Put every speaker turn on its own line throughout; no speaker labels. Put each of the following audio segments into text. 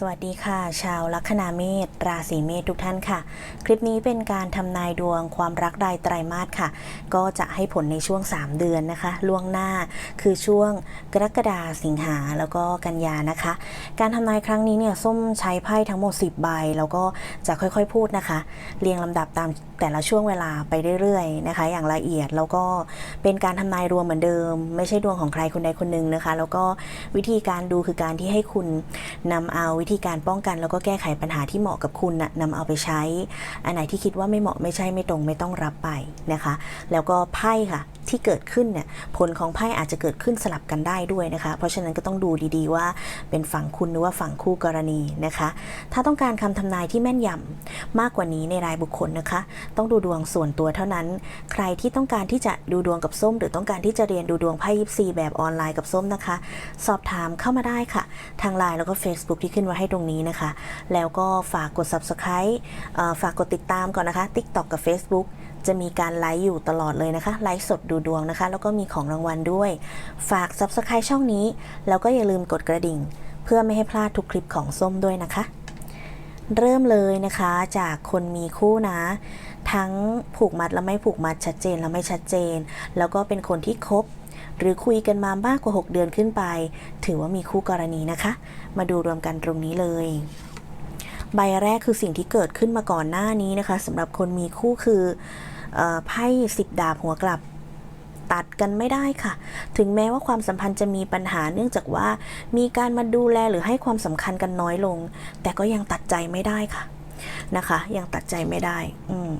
สวัสดีค่ะ ชาวลัคนาเมษราศีเมษทุกท่านค่ะ คลิปนี้เป็นการทำนายดวงความรักรายไตรมาสค่ะ ก็จะให้ผลในช่วง 3 เดือนนะคะ ล่วงหน้าคือช่วงกรกฎาสิงหาแล้วก็กันยานะคะ การทำนายครั้งนี้เนี่ยส้มใช้ไพ่ทั้งหมด 10 ใบ แล้วก็จะค่อยๆพูดนะคะ เรียงลำดับตาม แต่ละช่วงเวลาไปเรื่อยๆนะคะ อย่างละเอียดแล้วก็เป็นการทำนายรวมเหมือนเดิม ไม่ใช่ดวงของใครคนใดคนหนึ่งนะคะ แล้วก็วิธีการดูคือการที่ให้คุณนำเอาวิธีการป้องกัน แล้วก็แก้ไขปัญหาที่เหมาะกับคุณนะนำเอาไปใช้ อันไหนที่คิดว่าไม่เหมาะไม่ใช่ไม่ตรงไม่ต้องรับไปนะคะ แล้วก็ไพ่ค่ะ ที่เกิดขึ้นเนี่ยผลของไพ่อาจจะเกิดขึ้นสลับกันได้ด้วยนะคะ เพราะฉะนั้นก็ต้องดูดีๆว่าเป็นฝั่งคุณหรือว่าฝั่งคู่กรณีนะคะ ถ้าต้องการคำทำนายที่แม่นยำมากกว่านี้ในรายบุคคลนะคะ ต้องดูดวงส่วนตัวเท่านั้น ใครที่ต้องการที่จะดูดวงกับส้ม หรือต้องการที่จะเรียนดูดวงไพ่ยิปซีแบบออนไลน์กับส้มนะคะ สอบถามเข้ามาได้ค่ะ ทางไลน์แล้วก็ Facebook ที่ขึ้นไว้ให้ตรงนี้นะคะ แล้วก็ฝากกด Subscribe ฝากกดติดตามก่อนนะคะ TikTok กับ Facebook จะมีการไลฟ์อยู่ตลอดเลยนะคะ ไลฟ์สดดูดวงนะคะ แล้วก็มีของรางวัลด้วย ฝาก Subscribe ช่องนี้ แล้วก็อย่าลืมกดกระดิ่ง เพื่อไม่ให้พลาดทุกคลิปของส้มด้วยนะคะ เริ่มเลยนะคะจากคนมีคู่นะ ทั้งผูกมัดและไม่ผูกมัดชัดเจนและไม่ชัดเจน แล้วก็เป็นคนที่คบหรือคุยกันมามากกว่า 6 เดือนขึ้นไป ถือว่ามีคู่กรณีนะคะ มาดูรวมกันตรงนี้เลย ใบแรกคือสิ่งที่เกิดขึ้นมาก่อนหน้านี้นะคะสำหรับคนมีคู่คือไพ่สิบดาบหัวกลับตัดกันไม่ได้ค่ะ ถึงแม้ว่าความสัมพันธ์จะมีปัญหาเนื่องจากว่า มีการมาดูแลหรือให้ความสำคัญกันน้อยลง แต่ก็ยังตัดใจไม่ได้ค่ะนะคะ ยังตัดใจไม่ได้ อืม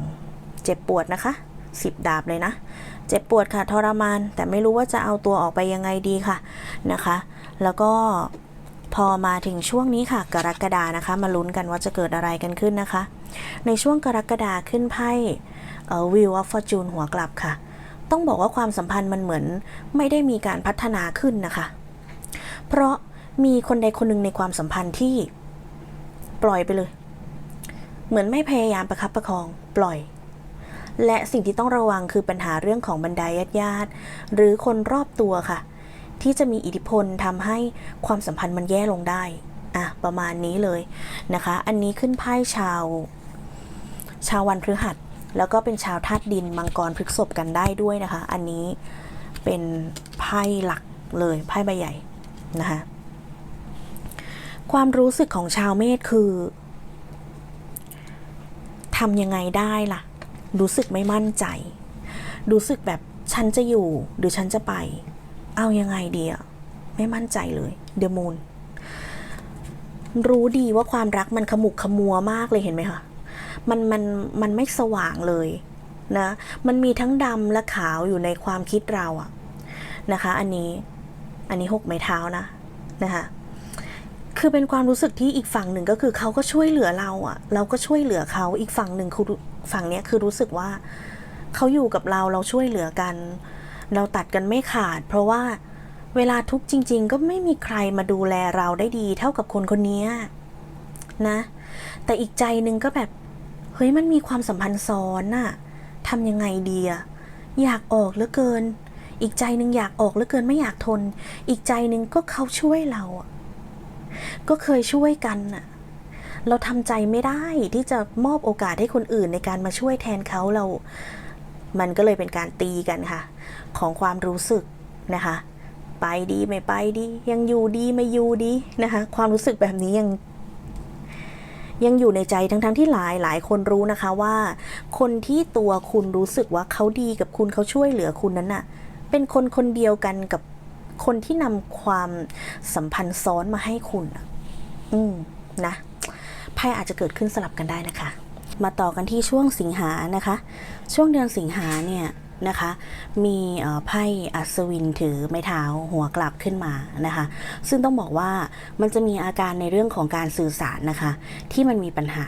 เจ็บปวดนะคะสิบดาบเลยนะ เจ็บปวดค่ะทรมาน แต่ไม่รู้ว่าจะเอาตัวออกไปยังไงดีค่ะนะคะ แล้วก็ พอมาถึงช่วงนี้ค่ะ กรกฎานะคะ มาลุ้นกันว่าจะเกิดอะไรกันขึ้นนะคะ ในช่วงกรกฎาขึ้นไพ่วิวออฟฟอร์จูนหัวกลับค่ะ ต้องบอกว่าความสัมพันธ์มันเหมือนไม่ได้มีการพัฒนาขึ้นนะคะ เพราะมีคนใดคนหนึ่งในความสัมพันธ์ที่ปล่อยไปเลย เหมือนไม่พยายามประคับประคองปล่อย และสิ่งที่ต้องระวังคือปัญหาเรื่องของบรรดาญาติญาติหรือคนรอบตัวค่ะ ที่จะมีอิทธิพลทำให้ความสัมพันธ์มันแย่ลงได้อะประมาณนี้เลยนะคะ อันนี้ขึ้นไพ่ชาว ชาววันพฤหัส แล้วก็เป็นชาวธาตุดินมังกรพฤกษบกันได้ด้วยนะคะ อันนี้เป็นไพ่หลักเลยไพ่ใบใหญ่นะคะความรู้สึกของชาวเมษคือทำยังไงได้ล่ะ รู้สึกไม่มั่นใจ รู้สึกแบบฉันจะอยู่หรือฉันจะไป เอายังไงดีอะไม่มั่นใจเลยเดมูนรู้ดีว่าความรักมันขมุกขมัวมากเลยเห็นไหมคะมันมันมันไม่สว่างเลยนะ มันมีทั้งดำและขาวอยู่ในความคิดเราอะนะคะ อันนี้อันนี้หกไม้เท้านะนะคะคือเป็นความรู้สึกที่อีกฝั่งหนึ่งก็คือเขาก็ช่วยเหลือเราอะเราก็ช่วยเหลือเขาอีกฝั่งหนึ่งคือฝั่งเนี้ยคือรู้สึกว่าเขาอยู่กับเราเราช่วยเหลือกัน เราตัดกันไม่ขาด เพราะว่าเวลาทุกข์จริง ๆ ก็ไม่มีใครมาดูแลเราได้ดี เท่ากับคนคนนี้นะ แต่อีกใจนึงก็แบบ เฮ้ยมันมีความสัมพันธ์ซ้อนน่ะทำยังไงดีอะอยากออกเหลือเกิน อีกใจนึงอยากออกเหลือเกินไม่อยากทน อีกใจนึงก็เขาช่วยเราก็เคยช่วยกันน่ะเราทำใจไม่ได้ที่จะมอบโอกาสให้คนอื่นในการมาช่วยแทนเขาเรา มันก็เลยเป็นการตีกันค่ะ ของความรู้สึกนะคะ ไปดีไม่ไปดี ยังอยู่ดีไม่อยู่ดีนะคะ ความรู้สึกแบบนี้ยังยังอยู่ในใจทั้งๆทที่หลายหลายคนรู้นะคะว่า คนที่ตัวคุณรู้สึกว่าเขาดีกับคุณเขาช่วยเหลือคุณนั้นน่ะ เป็นคนคนเดียวกันกับคนที่นำความสัมพันธ์ซ้อนมาให้คุณอืมนะไพ่อาจจะเกิดขึ้นสลับกันได้นะคะ มาต่อกันที่ช่วงสิงหานะคะ ช่วงเดือนสิงหาเนี่ย นะคะ มีไพ่อัศวินถือไม้เท้าหัวกลับขึ้นมานะคะ ซึ่งต้องบอกว่ามันจะมีอาการในเรื่องของการสื่อสารนะคะ ที่มันมีปัญหา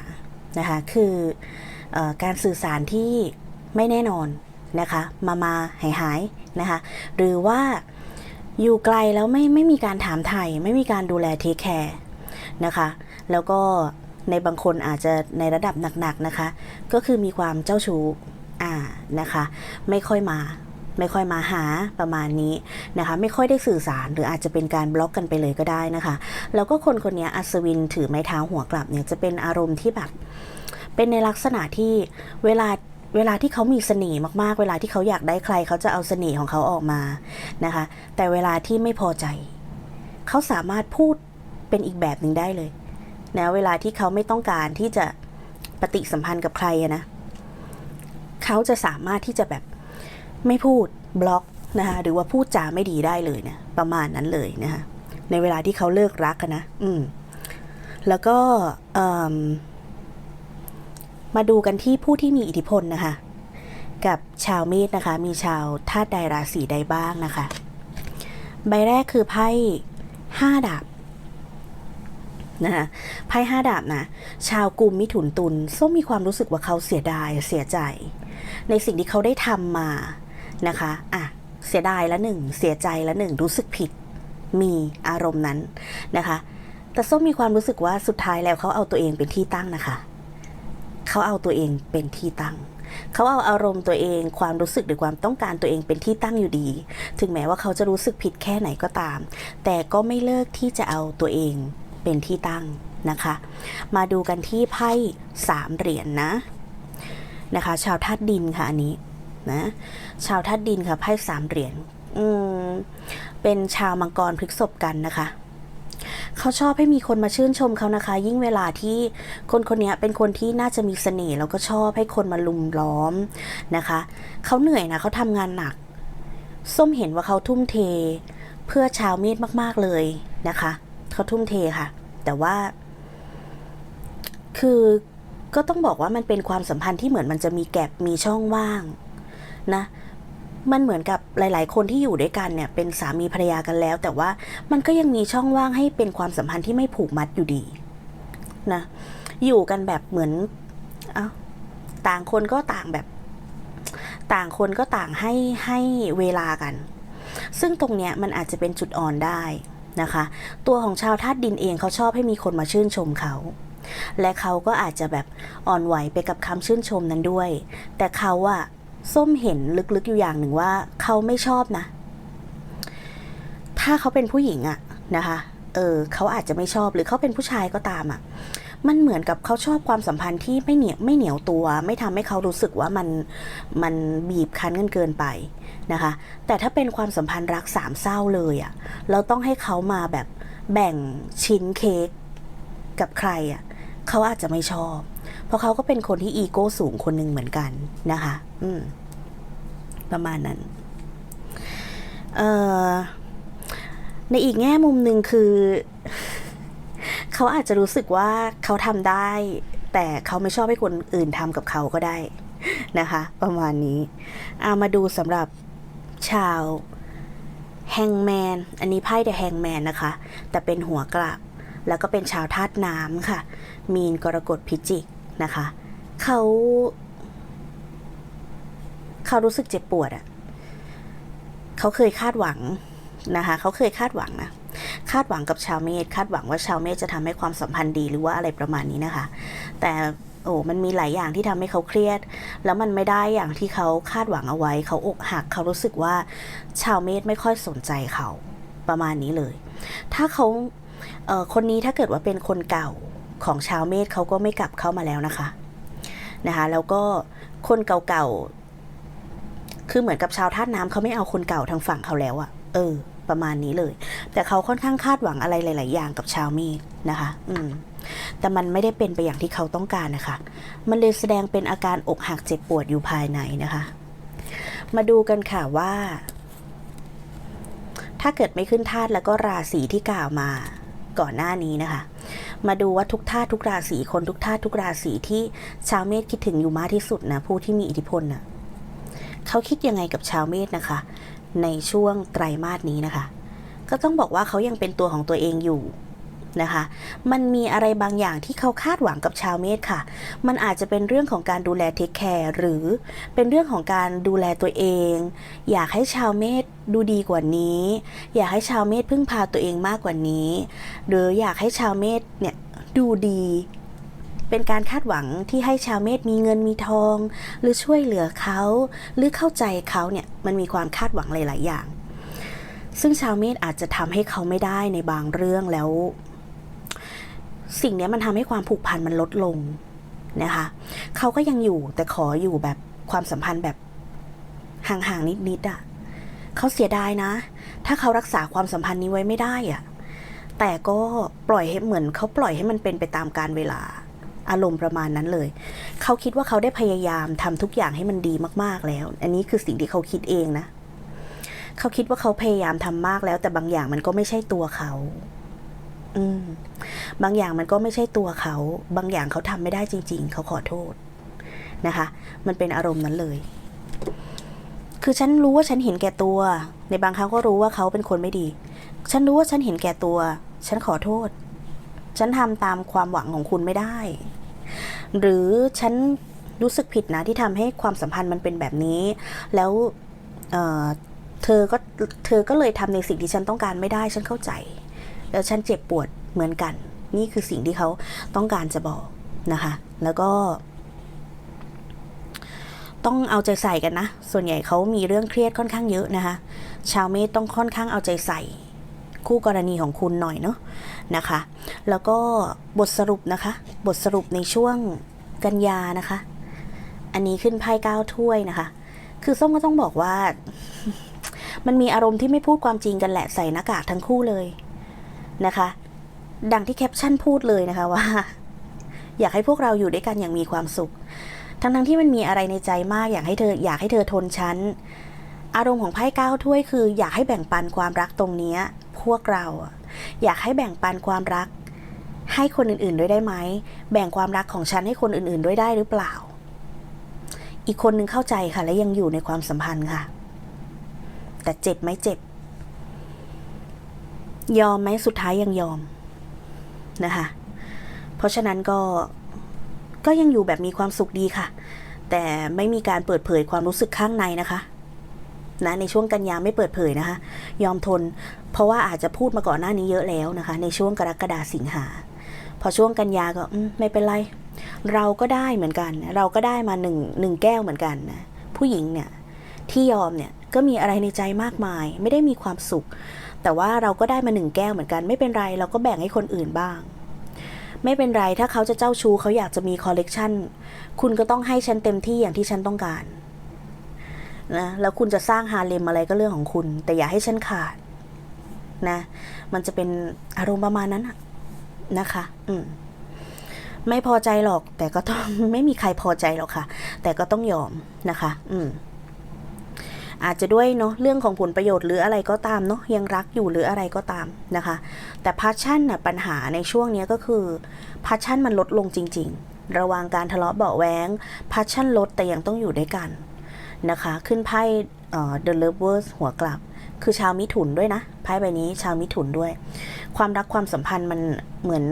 นะคะ คืออการสื่อสารที่ไม่แน่นอนนะคะ มามาหายหายนะคะ หรือว่าอยู่ไกลแล้วไม่ไม่มีการถามไถ่ไม่มีการดูแลเทคแคร์นะคะ แล้วก็ในบางคนอาจจะในระดับหนักๆนะคะ ก็คือมีความเจ้าชู้ อ่านะคะ ไม่ค่อยมาไม่ค่อยมาหาประมาณนี้นะคะไม่ค่อยได้สื่อสารหรืออาจจะเป็นการบล็อกกันไปเลยก็ได้นะคะ แล้วก็คนคนนี้อัศวินถือไม้เท้าหัวกลับเนี่ยจะเป็นอารมณ์ที่แบบเป็นในลักษณะที่เวลาเวลาที่เขามีเสน่ห์มากๆ เวลาที่เขาอยากได้ใครเขาจะเอาเสน่ห์ของเขาออกมานะคะ แต่เวลาที่ไม่พอใจ เขาสามารถพูดเป็นอีกแบบหนึ่งได้เลยนะเวลาที่เขาไม่ต้องการที่จะปฏิสัมพันธ์กับใครอะนะ เขาจะสามารถที่จะแบบไม่พูดบล็อกนะคะหรือว่าพูดจาไม่ดีได้เลยเนะประมาณนั้นเลยนะคะในเวลาที่เขาเลิกรักกันนะ อืม แล้วก็มมาดูกันที่ผู้ที่มีอิทธิพลนะคะ กับชาวเมษนะคะ มีชาวธาตุใดราศีใดบ้างนะคะ ใบแรกคือไพ่ห้าดาบนะคะไพ่ห้าดาบนะ ชาวกลุ่มมิถุนตุลส้มมีความรู้สึกว่าเขาเสียดายเสียใจ ในสิ่งที่เขาได้ทำมานะคะอะเสียดายละหนึ่งเสียใจละหนึ่งรู้สึกผิดมีอารมณ์นั้นนะคะ แต่ส้มมีความรู้สึกว่าสุดท้ายแล้วเขาเอาตัวเองเป็นที่ตั้งนะคะ เขาเอาตัวเองเป็นที่ตั้ง เขาเอาอารมณ์ตัวเองความรู้สึกหรือความต้องการตัวเองเป็นที่ตั้งอยู่ดี ถึงแม้ว่าเขาจะรู้สึกผิดแค่ไหนก็ตาม แต่ก็ไม่เลิกที่จะเอาตัวเองเป็นที่ตั้งนะคะ มาดูกันที่ไพ่สามเหรียญนนะ นะคะ ชาวธาตุดินค่ะอันนี้นะชาวธาตุดินค่ะไพ่สามเหรียญเป็นชาวมังกรพฤกษบกันนะคะเขาชอบให้มีคนมาชื่นชมเขานะคะ ยิ่งเวลาที่คนคนนี้เป็นคนที่น่าจะมีเสน่ห์แล้วก็ชอบให้คนมาลุมล้อมนะคะ เขาเหนื่อยนะเขาทำงานหนัก ส้มเห็นว่าเขาทุ่มเท เพื่อชาวเมษมากๆเลยนะคะ เขาทุ่มเทค่ะ แต่ว่า คือ ก็ต้องบอกว่ามันเป็นความสัมพันธ์ที่เหมือนมันจะมีแกลบมีช่องว่างนะมันเหมือนกับหลาย ๆ คนที่อยู่ด้วยกันเนี่ยเป็นสามีภรรยากันแล้ว แต่ว่ามันก็ยังมีช่องว่างให้เป็นความสัมพันธ์ที่ไม่ผูกมัดอยู่ดีนะอยู่กันแบบเหมือนเอาต่างคนก็ต่างแบบ ต่างคนก็ต่างให้ให้เวลากัน ซึ่งตรงเนี้ยมันอาจจะเป็นจุดอ่อนได้นะคะ ตัวของชาวธาตุดินเองเขาชอบให้มีคนมาชื่นชมเขา และเขาก็อาจจะแบบอ่อนไหวไปกับคำชื่นชมนั้นด้วย แต่เขาอะส้มเห็นลึกๆอยู่อย่างหนึ่งว่าเขาไม่ชอบนะ ถ้าเขาเป็นผู้หญิงอะนะคะ เออเขาอาจจะไม่ชอบหรือเขาเป็นผู้ชายก็ตามอะมันเหมือนกับเขาชอบความสัมพันธ์ที่ไม่เหนียวไม่เหนียวตัว ไม่ทำให้เขารู้สึกว่ามันมันบีบคั้นกันเกินไปนะคะ แต่ถ้าเป็นความสัมพันธ์รักสามเศร้าเลยอะเราต้องให้เขามาแบบแบ่งชิ้นเค้ก กับใครอะเขาอาจจะไม่ชอบ เพราะเขาก็เป็นคนที่อีโก้สูงคนหนึ่งเหมือนกันนะคะ อืม ประมาณนั้น เอ่อ ในอีกแง่มุมหนึ่งคือ เขาอาจจะรู้สึกว่าเขาทำได้ แต่เขาไม่ชอบให้คนอื่นทำกับเขาก็ได้นะคะ ประมาณนี้เอามาดูสำหรับชาวแฮงแมน อันนี้ไพ่เดอะแฮงแมนนะคะ แต่เป็นหัวกลับ แล้วก็เป็นชาวธาตุน้ำค่ะ มีนกรกฎพิจิกนะคะ เขาเขารู้สึกเจ็บปวดอะเขาเคยคาดหวังนะคะเขาเคยคาดหวังนะคาดหวังกับชาวเมษคาดหวังว่าชาวเมษจะทำให้ความสัมพันธ์ดีหรือว่าอะไรประมาณนี้นะคะ แต่โอ้มันมีหลายอย่างที่ทำให้เขาเครียด แล้วมันไม่ได้อย่างที่เขาคาดหวังเอาไว้ เขาอกหักเขารู้สึกว่าชาวเมษไม่ค่อยสนใจเขาประมาณนี้เลย ถ้าเขา คนนี้ถ้าเกิดว่าเป็นคนเก่าของชาวเมษเขาก็ไม่กลับเข้ามาแล้วนะคะนะคะแล้วก็คนเก่าๆ คือเหมือนกับชาวธาตุน้ำเขาไม่เอาคนเก่าทางฝั่งเขาแล้วอะเออ ประมาณนี้เลย แต่เขาค่อนข้างคาดหวังอะไรหลาย ๆ อย่างกับชาวเมษนะคะ อืม แต่มันไม่ได้เป็นไปอย่างที่เขาต้องการนะคะ มันเลยแสดงเป็นอาการอกหักเจ็บปวดอยู่ภายในนะคะ มาดูกันค่ะว่า ถ้าเกิดไม่ขึ้นธาตุแล้วก็ราศีที่กล่าวมา ก่อนหน้านี้นะคะ มาดูว่าทุกธาตุทุกราศีคนทุกธาตุทุกราศีที่ชาวเมษคิดถึงอยู่มากที่สุดนะผู้ที่มีอิทธิพลน่ะเขาคิดยังไงกับชาวเมษนะคะ ในช่วงไตรมาสนี้นะคะ ก็ต้องบอกว่าเขายังเป็นตัวของตัวเองอยู่ นะคะ มันมีอะไรบางอย่างที่เขาคาดหวังกับชาวเมษค่ะ มันอาจจะเป็นเรื่องของการดูแลเทคแคร์หรือเป็นเรื่องของการดูแลตัวเอง อยากให้ชาวเมษดูดีกว่านี้ อยากให้ชาวเมษพึ่งพาตัวเองมากกว่านี้ หรืออยากให้ชาวเมษเนี่ยดูดี
เป็นการคาดหวังที่ให้ชาวเมษมีเงินมีทอง หรือช่วยเหลือเขาหรือเข้าใจเขาเนี่ยมันมีความคาดหวังหลาย ๆ อย่างซึ่งชาวเมษอาจจะทำให้เขาไม่ได้ในบางเรื่องแล้ว สิ่งนี้มันทำให้ความผูกพันมันลดลงนะคะเขาก็ยังอยู่แต่ขออยู่แบบความสัมพันธ์แบบห่างๆนิดๆอะ่ะเขาเสียดายนะ ถ้าเขารักษาความสัมพันธ์นี้ไว้ไม่ได้อะ่ะแต่ก็ปล่อยให้เหมือนเขาปล่อยให้มันเป็นไปตามการเวลาอารมณ์ประมาณนั้นเลย เขาคิดว่าเขาได้พยายามทำทุกอย่างให้มันดีมากๆแล้ว อันนี้คือสิ่งที่เขาคิดเองนะ เขาคิดว่าเขาพยายามทำมากแล้ว แต่บางอย่างมันก็ไม่ใช่ตัวเขา บางอย่างมันก็ไม่ใช่ตัวเขา บางอย่างเขาทำไม่ได้จริง ๆ เขาขอโทษนะคะ มันเป็นอารมณ์นั้นเลย คือฉันรู้ว่าฉันเห็นแก่ตัว ในบางครั้งก็รู้ว่าเขาเป็นคนไม่ดี ฉันรู้ว่าฉันเห็นแก่ตัว ฉันขอโทษ ฉันทำตามความหวังของคุณไม่ได้ หรือฉันรู้สึกผิดนะที่ทำให้ความสัมพันธ์มันเป็นแบบนี้ แล้วเเธอก็เธอก็เลยทำในสิ่งที่ฉันต้องการไม่ได้ ฉันเข้าใจ แล้วฉันเจ็บปวดเหมือนกัน นี่คือสิ่งที่เขาต้องการจะบอกนะคะ แล้วก็ ต้องเอาใจใส่กันนะ ส่วนใหญ่เขามีเรื่องเครียดค่อนข้างเยอะนะคะ ชาวเมษต้องค่อนข้างเอาใจใส่คู่กรณีของคุณหน่อยเนาะนะคะ แล้วก็บทสรุปนะคะ บทสรุปในช่วงกันยานะคะ อันนี้ขึ้นไพ่เก้าถ้วยนะคะ คือส้มก็ต้องบอกว่า มันมีอารมณ์ที่ไม่พูดความจริงกันแหละใส่หน้ากากทั้งคู่เลย นะคะ ดังที่แคปชั่นพูดเลยนะคะว่า อยากให้พวกเราอยู่ด้วยกันอย่างมีความสุข ทั้งๆที่มันมีอะไรในใจมากอยากให้เธออยากให้เธอทนฉันอารมณ์ของไพ่ก้าถ้วยคือ อยากให้แบ่งปันความรักตรงเนี้ยพวกเราอยากให้แบ่งปันความรัก ให้คนอื่นๆด้วยได้ไหมแบ่งความรักของฉันให้คนอื่นๆด้วยได้หรือเปล่า อีกคนนึงเข้าใจค่ะและยังอยู่ในความสัมพันธ์ค่ะ แต่เจ็บไหมเจ็บ ยอมไหมสุดท้ายยังยอมนะคะ เพราะฉะนั้นก็ก็ยังอยู่แบบมีความสุขดีค่ะ แต่ไม่มีการเปิดเผยความรู้สึกข้างในนะคะนะในช่วงกันยาไม่เปิดเผยนะคะ ยอมทน เพราะว่าอาจจะพูดมาก่อนหน้านี้เยอะแล้วนะคะ ในช่วงกรกฎาสิงหา พอช่วงกันยาก็ไม่เป็นไร เราก็ได้เหมือนกัน เราก็ได้มาหนึ่งหนึ่งแก้วเหมือนกันนะผู้หญิงเนี่ยที่ยอมเนี่ยก็มีอะไรในใจมากมาย ไม่ได้มีความสุข แต่ว่าเราก็ได้มาหนึ่งแก้วเหมือนกันไม่เป็นไรเราก็แบ่งให้คนอื่นบ้าง ไม่เป็นไรถ้าเขาจะเจ้าชู้เขาอยากจะมีคอลเลกชันคุณก็ต้องให้ฉันเต็มที่อย่างที่ฉันต้องการนะแล้วคุณจะสร้างฮาเลมอะไรก็เรื่องของคุณ แต่อย่าให้ฉันขาดนะ มันจะเป็นอารมณ์ประมาณนั้นอะนะคะ อืมไม่พอใจหรอก แต่ก็ต้องไม่มีใครพอใจหรอกค่ะ แต่ก็ต้องยอมนะคะ อืม อาจจะด้วยเนาะเรื่องของผลประโยชน์หรืออะไรก็ตามเนาะยังรักอยู่หรืออะไรก็ตามนะคะ แต่พาชั่นน่ะปัญหาในช่วงนี้ก็คือพาชั่นมันลดลงจริง ๆ ระว่างการทะเลาะเบาะแว้งพาชั่นลดแต่ยังต้องอยู่ด้วยกันนะคะ ขึ้นไพ่เอ่อ The Lovers หัวกลับ คือชาวมิถุนด้วยนะไพ่ใบนี้ชาวมิถุนด้วย ความรักความสัมพันธ์มันเหมือน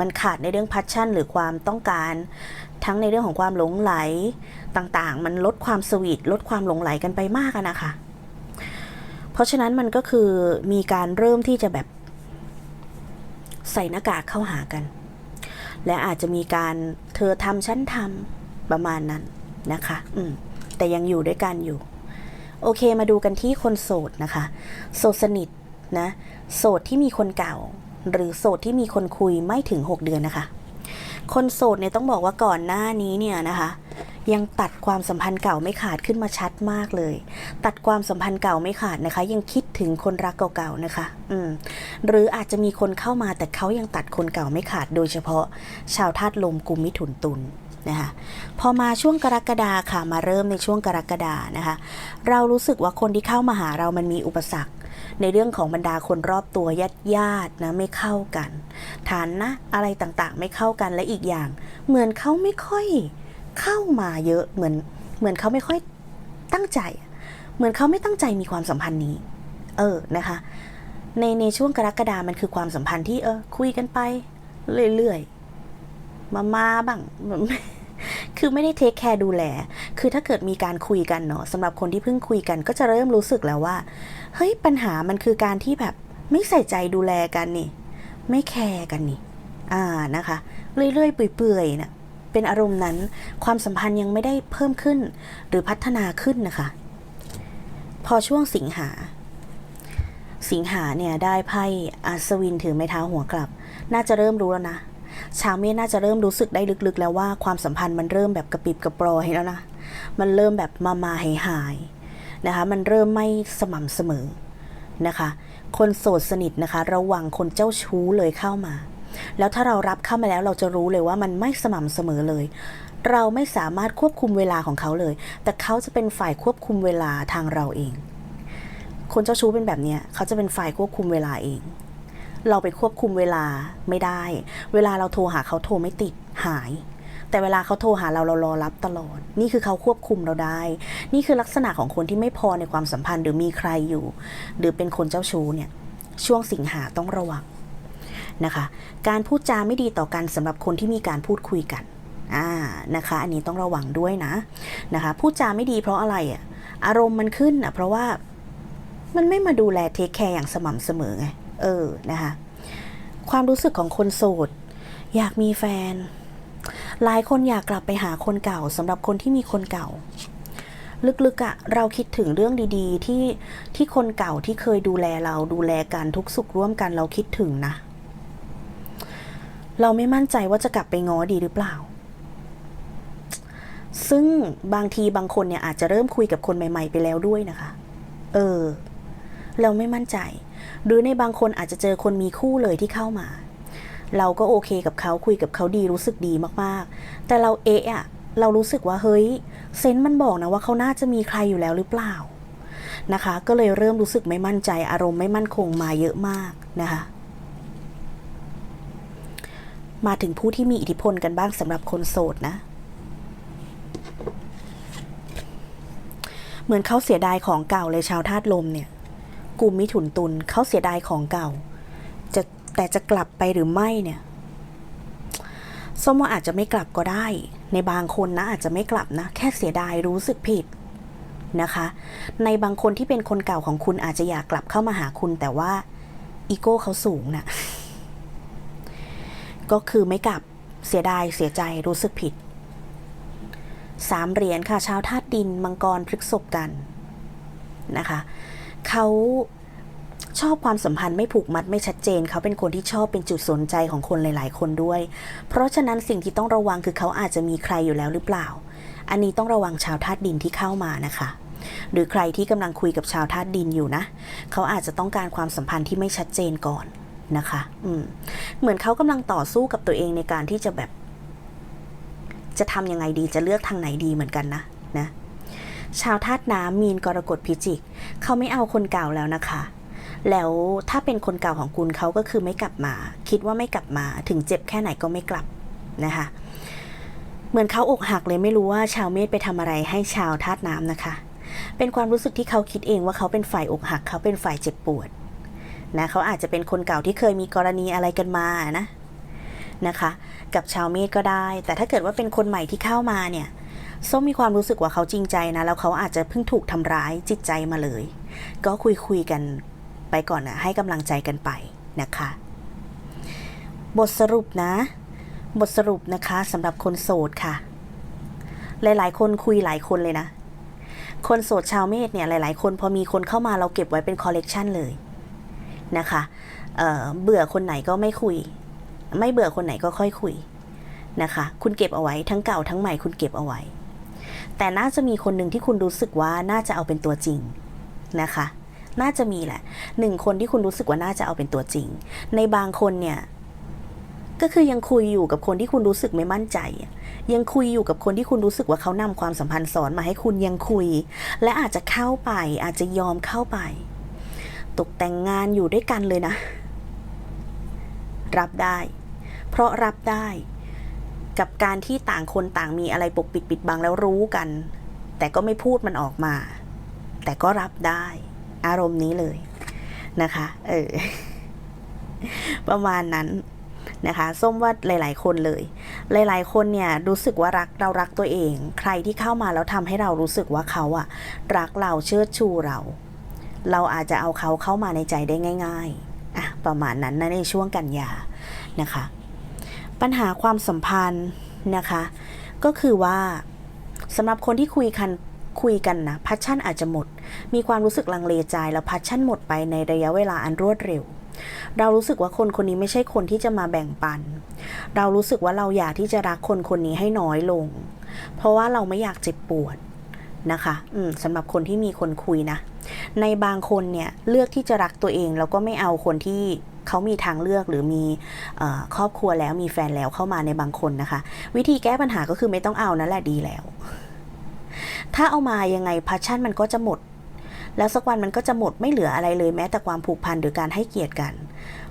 มันขาดในเรื่องพัชชั่น หรือความต้องการ ทั้งในเรื่องของความหลงไหลต่างๆ มันลดความสวีทลดความหลงไหลกันไปมากนะคะ เพราะฉะนั้นมันก็คือมีการเริ่มที่จะแบบใส่หน้ากากเข้าหากัน และอาจจะมีการเธอทำฉันทำประมาณนั้นนะคะ อืม แต่ยังอยู่ด้วยกันอยู่ โอเคมาดูกันที่คนโสดนะคะ โสดสนิทนะ โสดที่มีคนเก่า หรือโสดที่มีคนคุยไม่ถึง 6 เดือนนะคะ คนโสดเนี่ยต้องบอกว่าก่อนหน้านี้เนี่ยนะคะยังตัดความสัมพันธ์เก่าไม่ขาดขึ้นมาชัดมากเลย ตัดความสัมพันธ์เก่าไม่ขาดนะคะ ยังคิดถึงคนรักเก่าๆนะคะ อืม หรืออาจจะมีคนเข้ามาแต่เขายังตัดคนเก่าไม่ขาด โดยเฉพาะ ชาวธาตุลมกุมมิถุนตุลนะคะพอมาช่วงกรกฎาค่ะมาเริ่มในช่วงกรกฎานะคะ เรารู้สึกว่าคนที่เข้ามาหาเรามันมีอุปสรรค ในเรื่องของบรรดาคนรอบตัวญาติญาติๆนะไม่เข้ากัน ฐานนะอะไรต่างๆ ไม่เข้ากันและอีกอย่าง เหมือนเขาไม่ค่อยเข้ามาเยอะเหมือนเหมือนเขาไม่ค่อยตั้งใจ เหมือนเขาไม่ตั้งใจมีความสัมพันธ์นี้ เออนะคะในในช่วงกรกฎามันคือความสัมพันธ์ที่เออคุยกันไป เรื่อยๆ มามาบ้าง คือไม่ได้เทคแคร์ดูแล คือถ้าเกิดมีการคุยกันเนาะสำหรับคนที่เพิ่งคุยกันก็จะเริ่มรู้สึกแล้วว่า เฮ้ยปัญหามันคือการที่แบบไม่ใส่ใจดูแลกันนี่ ไม่แคร์กันนี่ อ่านะคะ เรื่อยๆเปื่อยๆนะเป็นอารมณ์นั้นความสัมพันธ์ยังไม่ได้เพิ่มขึ้น หรือพัฒนาขึ้นนะคะ พอช่วงสิงหา สิงหาเนี่ยได้ไพ่อัศวินถือไม้เท้าหัวกลับ น่าจะเริ่มรู้แล้วนะชาวเมษน่าจะเริ่มรู้สึกได้ลึกๆ แล้วว่าความสัมพันธ์มันเริ่มแบบกระปิบกระปรอยแล้วนะ มันเริ่มแบบมามาหายหาย นะคะ มันเริ่มไม่สม่ำเสมอนะคะ คนโสดสนิทนะคะ ระวังคนเจ้าชู้เลยเข้ามา แล้วถ้าเรารับเข้ามาแล้วเราจะรู้เลยว่ามันไม่สม่ำเสมอเลย เราไม่สามารถควบคุมเวลาของเขาเลย แต่เขาจะเป็นฝ่ายควบคุมเวลาทางเราเอง คนเจ้าชู้เป็นแบบนี้เขาจะเป็นฝ่ายควบคุมเวลาเอง เราไปควบคุมเวลาไม่ได้ เวลาเราโทรหาเขาโทรไม่ติดหาย แต่เวลาเขาโทรหาเราเรารอรับตลอด นี่คือเขาควบคุมเราได้ นี่คือลักษณะของคนที่ไม่พอในความสัมพันธ์ หรือมีใครอยู่ หรือเป็นคนเจ้าชู้เนี่ยช่วงสิงหาต้องระวังนะคะ การพูดจาไม่ดีต่อกันสำหรับคนที่มีการพูดคุยกันอ่านะคะ อันนี้ต้องระวังด้วยนะนะคะพูดจาไม่ดีเพราะอะไรอะอารมณ์มันขึ้นอะเพราะว่ามันไม่มาดูแลเทคแคร์อย่างสม่ำเสมอไงเออนะคะความรู้สึกของคนโสด อยากมีแฟน หลายคนอยากกลับไปหาคนเก่าสำหรับคนที่มีคนเก่า ลึกๆอะเราคิดถึงเรื่องดีๆ ที่ที่คนเก่าที่เคยดูแลเราดูแลกันทุกสุขร่วมกันเราคิดถึงนะ เราไม่มั่นใจว่าจะกลับไปง้อดีหรือเปล่า ซึ่งบางทีบางคนเนี่ยอาจจะเริ่มคุยกับคนใหม่ ๆ ไปแล้วด้วยนะคะ เออ เราไม่มั่นใจ หรือในบางคนอาจจะเจอคนมีคู่เลยที่เข้ามา เราก็โอเคกับเขาคุยกับเขาดีรู้สึกดีมากๆ แต่เราเอะอะเรารู้สึกว่าเฮ้ยเซนส์มันบอกนะว่าเขาน่าจะมีใครอยู่แล้วหรือเปล่านะคะ ก็เลยเริ่มรู้สึกไม่มั่นใจอารมณ์ไม่มั่นคงมาเยอะมากนะคะมาถึงผู้ที่มีอิทธิพลกันบ้างสำหรับคนโสดนะ เหมือนเขาเสียดายของเก่าเลยชาวธาตุลมเนี่ยกลุ่มมิถุนตุลเขาเสียดายของเก่า แต่จะกลับไปหรือไม่เนี่ยส้มว่าอาจจะไม่กลับก็ได้ ในบางคนนะอาจจะไม่กลับนะ แค่เสียดายรู้สึกผิดนะคะ ในบางคนที่เป็นคนเก่าของคุณอาจจะอยากกลับเข้ามาหาคุณ แต่ว่าอีโก้เขาสูงนะก็คือไม่กลับเสียดายเสียใจรู้สึกผิดสามเหรียญค่ะชาวธาตุดินมังกรพฤกษบกันนะคะเขา ชอบความสัมพันธ์ไม่ผูกมัดไม่ชัดเจน เขาเป็นคนที่ชอบเป็นจุดสนใจของคนหลาย ๆ คนด้วย เพราะฉะนั้นสิ่งที่ต้องระวังคือเขาอาจจะมีใครอยู่แล้วหรือเปล่า อันนี้ต้องระวังชาวธาตุดินที่เข้ามานะคะหรือใครที่กำลังคุยกับชาวธาตุดินอยู่นะ เขาอาจจะต้องการความสัมพันธ์ที่ไม่ชัดเจนก่อนนะคะ อืม เหมือนเขากำลังต่อสู้กับตัวเองในการที่จะแบบ จะทำยังไงดีจะเลือกทางไหนดีเหมือนกันนะนะ ชาวธาตุน้ำมีนกรกฎพิจิก เขาไม่เอาคนเก่าแล้วนะคะ แล้วถ้าเป็นคนเก่าของคุณเขาก็คือไม่กลับมา คิดว่าไม่กลับมาถึงเจ็บแค่ไหนก็ไม่กลับนะคะเหมือนเขาอกหักเลยไม่รู้ว่าชาวเมษไปทำอะไรให้ชาวธาตุน้ำนะคะ เป็นความรู้สึกที่เขาคิดเองว่าเขาเป็นฝ่ายอกหัก เขาเป็นฝ่ายเจ็บปวดนะเขาอาจจะเป็นคนเก่าที่เคยมีกรณีอะไรกันมานะนะคะ กับชาวเมษก็ได้ แต่ถ้าเกิดว่าเป็นคนใหม่ที่เข้ามาเนี่ยส้มมีความรู้สึกว่าเขาจริงใจนะ แล้วเขาอาจจะเพิ่งถูกทำร้ายจิตใจมาเลย ก็คุยคุยกัน ไปก่อนนะให้กำลังใจกันไปนะคะ บทสรุปนะ บทสรุปนะคะสำหรับคนโสดค่ะ หลายๆ คนคุยหลายคนเลยนะ คนโสดชาวเมษเนี่ยหลาย ๆ คนพอมีคนเข้ามาเราเก็บไว้เป็นคอลเลกชันเลยนะคะเเบื่อคนไหนก็ไม่คุย ไม่เบื่อคนไหนก็ค่อยคุยนะคะ คุณเก็บเอาไว้ทั้งเก่าทั้งใหม่คุณเก็บเอาไว้ แต่น่าจะมีคนหนึ่งที่คุณรู้สึกว่าน่าจะเอาเป็นตัวจริงนะคะ น่าจะมีแหละหนึ่งคนที่คุณรู้สึกว่าน่าจะเอาเป็นตัวจริง ในบางคนเนี่ย ก็คือยังคุยอยู่กับคนที่คุณรู้สึกไม่มั่นใจ ยังคุยอยู่กับคนที่คุณรู้สึกว่าเขานำความสัมพันธ์สอนมาให้คุณยังคุย และอาจจะเข้าไป อาจจะยอมเข้าไป ตกแต่งงานอยู่ด้วยกันเลยนะ รับได้ เพราะรับได้กับการที่ต่างคนต่างมีอะไรปกปิดปิดบังแล้วรู้กัน แต่ก็ไม่พูดมันออกมา แต่ก็รับได้ อารมณ์นี้เลยนะคะเออประมาณนั้นนะคะส้มว่าหลาย ๆ คนเลย หลาย ๆ คนเนี่ยรู้สึกว่ารักเรารักตัวเอง ใครที่เข้ามาแล้วทำให้เรารู้สึกว่าเขาอะรักเราเชิดชูเรา เราอาจจะเอาเขาเข้ามาในใจได้ง่าย ๆอะประมาณนั้นนะในช่วงกันยานะคะ ปัญหาความสัมพันธ์นะคะ ก็คือว่าสำหรับคนที่คุยกันคุยกันนะพัชชั่นอาจจะหมด มีความรู้สึกลังเลใจแล้วพัชชั่นหมดไปในระยะเวลาอันรวดเร็ว เรารู้สึกว่าคนคนนี้ไม่ใช่คนที่จะมาแบ่งปัน เรารู้สึกว่าเราอยากที่จะรักคนคนนี้ให้น้อยลง เพราะว่าเราไม่อยากเจ็บปวดนะคะอืมสำหรับคนที่มีคนคุยนะ ในบางคนเนี่ยเลือกที่จะรักตัวเองแล้วก็ไม่เอาคนที่เขามีทางเลือกหรือมีครอบครัวแล้วมีแฟนแล้วเข้ามาในบางคนนะคะ วิธีแก้ปัญหาก็คือไม่ต้องเอานั่นแหละดีแล้ว ถ้าเอามายังไงพัชชั่นมันก็จะหมด แล้วสักวันมันก็จะหมดไม่เหลืออะไรเลยแม้แต่ความผูกพันหรือการให้เกียรติกัน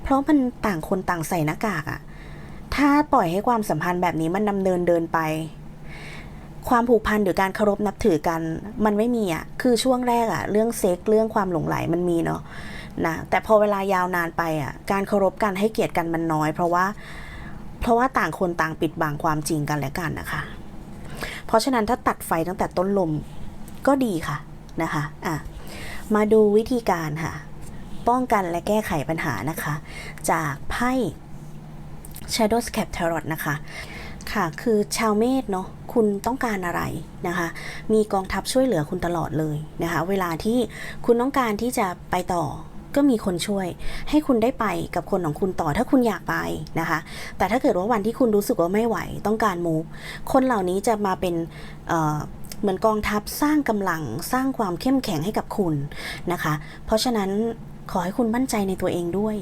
เพราะมันต่างคนต่างใส่หน้ากากอะถ้าปล่อยให้ความสัมพันธ์แบบนี้มันดำเนินเดินไป ความผูกพันหรือการเคารพนับถือกัน มันไม่มีอะคือช่วงแรกอะเรื่องเซ็กเรื่องความหลงไหลมันมีเนาะนะแต่พอเวลายาวนานไปอะการเคารพกันให้เกียรติกันมันน้อย เพราะว่าเพราะว่าต่างคนต่างปิดบังความจริงกันและกันนะคะ เพราะฉะนั้นถ้าตัดไฟตั้งแต่ต้นลมก็ดีค่ะนะคะ อะ มาดูวิธีการค่ะ ป้องกันและแก้ไขปัญหานะคะ จากไพ่ Shadow Scap Tarot นะคะ ค่ะคือชาวเมษเนาะคุณต้องการอะไรนะคะ มีกองทัพช่วยเหลือคุณตลอดเลยนะคะ เวลาที่คุณต้องการที่จะไปต่อก็มีคนช่วย ให้คุณได้ไปกับคนของคุณต่อถ้าคุณอยากไปนะคะ แต่ถ้าเกิดว่าวันที่คุณรู้สึกว่าไม่ไหวต้องการมูฟคนเหล่านี้จะมาเป็น เหมือนกองทัพสร้างกำลังสร้างความเข้มแข็งให้กับคุณนะคะ เพราะฉะนั้นขอให้คุณมั่นใจในตัวเองด้วย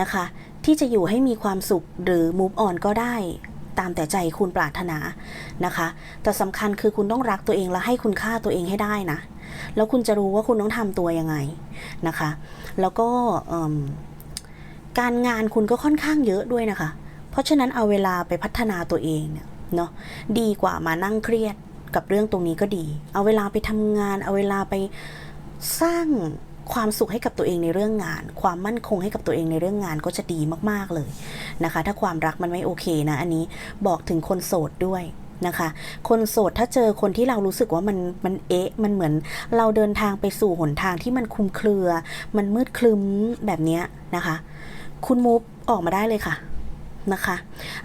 นะคะ ที่จะอยู่ให้มีความสุขหรือ move on ก็ได้ตามแต่ใจคุณปรารถนานะคะ แต่สำคัญคือคุณต้องรักตัวเองและให้คุณค่าตัวเองให้ได้นะ แล้วคุณจะรู้ว่าคุณต้องทำตัวยังไงนะคะ แล้วก็การงานคุณก็ค่อนข้างเยอะด้วยนะคะ เพราะฉะนั้นเอาเวลาไปพัฒนาตัวเองเนี่ยเนาะดีกว่ามานั่งเครียด กับเรื่องตรงนี้ก็ดี เอาเวลาไปทำงาน เอาเวลาไปสร้างความสุขให้กับตัวเองในเรื่องงาน ความมั่นคงให้กับตัวเองในเรื่องงานก็จะดีมากๆเลยนะคะ ถ้าความรักมันไม่โอเคนะ อันนี้บอกถึงคนโสดด้วยนะคะ คนโสดถ้าเจอคนที่เรารู้สึกว่ามันมันเอ๊ะ มันเหมือนเราเดินทางไปสู่หนทางที่มันคลุมเครือ มันมืดคลึ้มแบบนี้นะคะ คุณมูฟออกมาได้เลยค่ะ นะคะ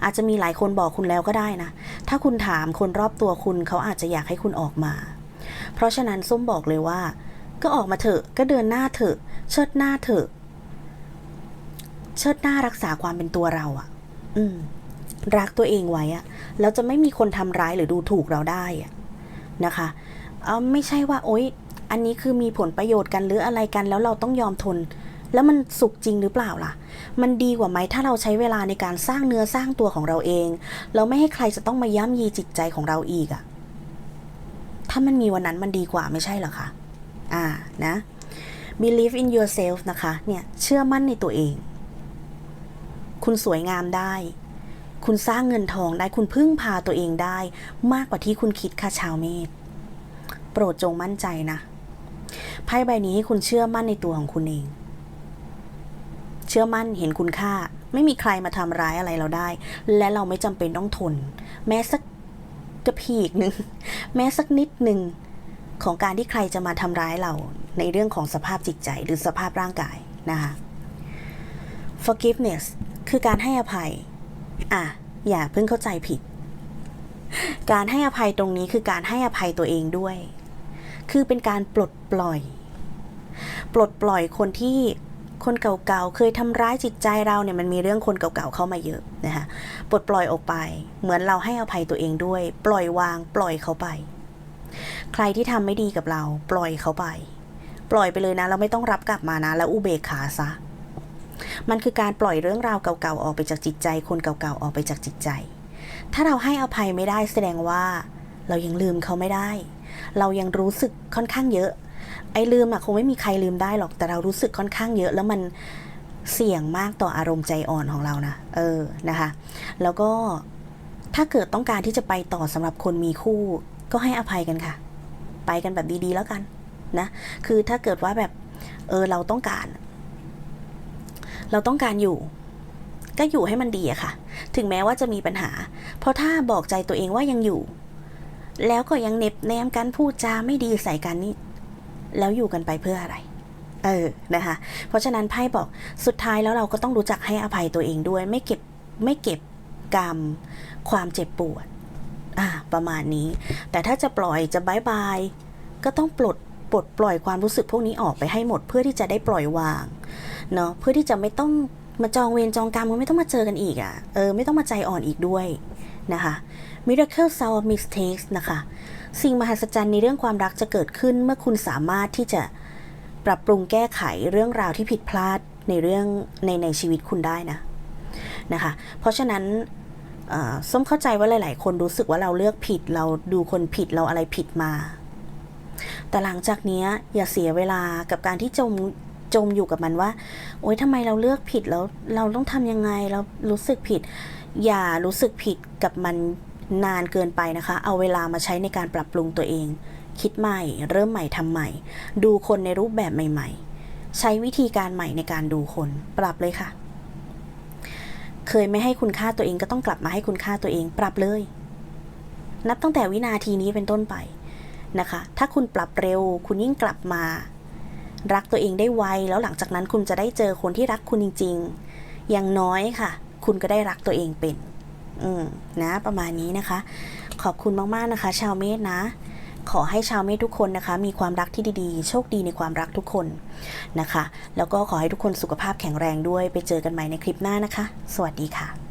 อาจจะมีหลายคนบอกคุณแล้วก็ได้นะ ถ้าคุณถามคนรอบตัวคุณเขาอาจจะอยากให้คุณออกมา เพราะฉะนั้นส้มบอกเลยว่า ก็ออกมาเถอะก็เดินหน้าเถอะ เชิดหน้าเถอะ เชิดหน้ารักษาความเป็นตัวเราอะ่ะ อืม รักตัวเองไว้อะแล้วจะไม่มีคนทำร้ายหรือดูถูกเราได้อะนะคะเออไม่ใช่ว่า โอ๊ยอันนี้คือมีผลประโยชน์กันหรืออะไรกันแล้วเราต้องยอมทน แล้วมันสุขจริงหรือเปล่าล่ะ มันดีกว่าไหมถ้าเราใช้เวลาในการสร้างเนื้อสร้างตัวของเราเอง แล้วไม่ให้ใครจะต้องมาย่ำยีจิตใจของเราอีกอะถ้ามันมีวันนั้นมันดีกว่าไม่ใช่เหรอคะ อ่า นะ believe in yourself นะคะ เนี่ย เชื่อมั่นในตัวเอง คุณสวยงามได้ คุณสร้างเงินทองได้ คุณพึ่งพาตัวเองได้ มากกว่าที่คุณคิดค่ะชาวเมษโปรดจงมั่นใจนะ ไพ่ใบนี้ให้คุณเชื่อมั่นในตัวของคุณเอง เชื่อมั่นเห็นคุณค่า ไม่มีใครมาทำร้ายอะไรเราได้ และเราไม่จำเป็นต้องทน แม้สักกระพีกหนึ่งแม้สักนิดหนึ่งของการที่ใครจะมาทำร้ายเราในเรื่องของสภาพจิตใจหรือสภาพร่างกายนะคะ forgiveness คือการให้อภัย อะ อย่าเพิ่งเข้าใจผิด การให้อภัยตรงนี้คือการให้อภัยตัวเองด้วย คือเป็นการปลดปล่อย ปลดปล่อยคนที่ คนเก่าๆ เคยทำร้ายจิตใจเราเนี่ยมันมีเรื่องคนเก่าๆเข้ามาเยอะนะคะปลดปล่อยออกไป เหมือนเราให้อภัยตัวเองด้วย ปล่อยวาง ปล่อยเขาไป ใครที่ทำไม่ดีกับเรา ปล่อยเขาไป ปล่อยไปเลยนะ เราไม่ต้องรับกลับมานะ แล้วอุเบกขาซะ มันคือการปล่อยเรื่องราวเก่าๆออกไปจากจิตใจ คนเก่าๆออกไปจากจิตใจ ถ้าเราให้อภัยไม่ได้แสดงว่า เรายังลืมเขาไม่ได้ เรายังรู้สึกค่อนข้างเยอะ ไอ้ลืมอะคงไม่มีใครลืมได้หรอกแต่เรารู้สึกค่อนข้างเยอะ แล้วมันเสี่ยงมากต่ออารมณ์ใจอ่อนของเรานะเออนะคะ แล้วก็ถ้าเกิดต้องการที่จะไปต่อสำหรับคนมีคู่ ก็ให้อภัยกันค่ะ ไปกันแบบดีๆแล้วกันนะคือถ้าเกิดว่าแบบเออเราต้องการ เราต้องการอยู่ ก็อยู่ให้มันดีอะค่ะ ถึงแม้ว่าจะมีปัญหา เพราะถ้าบอกใจตัวเองว่ายังอยู่ แล้วก็ยังเน็บแนมกันพูดจาไม่ดีใส่กันนี่ แล้วอยู่กันไปเพื่ออะไร เออนะคะ เพราะฉะนั้นไพ่บอกสุดท้ายแล้วเราก็ต้องรู้จักให้อภัยตัวเองด้วย ไม่เก็บไม่เก็บกรรม ความเจ็บปวด อ่า ประมาณนี้ แต่ถ้าจะปล่อยจะบายบายก็ต้องปลดปลดปล่อยความรู้สึกพวกนี้ออกไปให้หมดเพื่อที่จะได้ปล่อยวางเนาะเพื่อที่จะไม่ต้องมาจองเวรจองกรรมก็ไม่ต้องมาเจอกันอีกอะ่ะเออไม่ต้องมาใจอ่อนอีกด้วยนะคะ Miracle Sound of Mistakes นะคะ สิ่งมหัศจรรย์ในเรื่องความรักจะเกิดขึ้นเมื่อคุณสามารถที่จะปรับปรุงแก้ไขเรื่องราวที่ผิดพลาดในเรื่องในในชีวิตคุณได้นะนะคะ เพราะฉะนั้นส้มเข้าใจว่าหลาย ๆ คนรู้สึกว่าเราเลือกผิด เราดูคนผิดเราอะไรผิดมา แต่หลังจากนี้อย่าเสียเวลากับการที่จมจมอยู่กับมันว่า โอ๊ยทำไมเราเลือกผิดแล้วเราต้องทำยังไงเรารู้สึกผิด อย่ารู้สึกผิดกับมัน นานเกินไปนะคะ เอาเวลามาใช้ในการปรับปรุงตัวเอง คิดใหม่ เริ่มใหม่ทำใหม่ ดูคนในรูปแบบใหม่ ๆ ใช้วิธีการใหม่ในการดูคน ปรับเลยค่ะ เคยไม่ให้คุณค่าตัวเองก็ต้องกลับมาให้คุณค่าตัวเอง ปรับเลย นับตั้งแต่วินาทีนี้เป็นต้นไปนะคะ ถ้าคุณปรับเร็ว คุณยิ่งกลับมา รักตัวเองได้ไว แล้วหลังจากนั้นคุณจะได้เจอคนที่รักคุณจริง ๆ อย่างน้อยค่ะ คุณก็ได้รักตัวเองเป็น อืมนะประมาณนี้นะคะ ขอบคุณมากๆนะคะ ชาวเมษนะ ขอให้ชาวเมษทุกคนนะคะ มีความรักที่ดีๆ โชคดีในความรักทุกคนนะคะ แล้วก็ขอให้ทุกคนสุขภาพแข็งแรงด้วยไปเจอกันใหม่ในคลิปหน้านะคะ สวัสดีค่ะ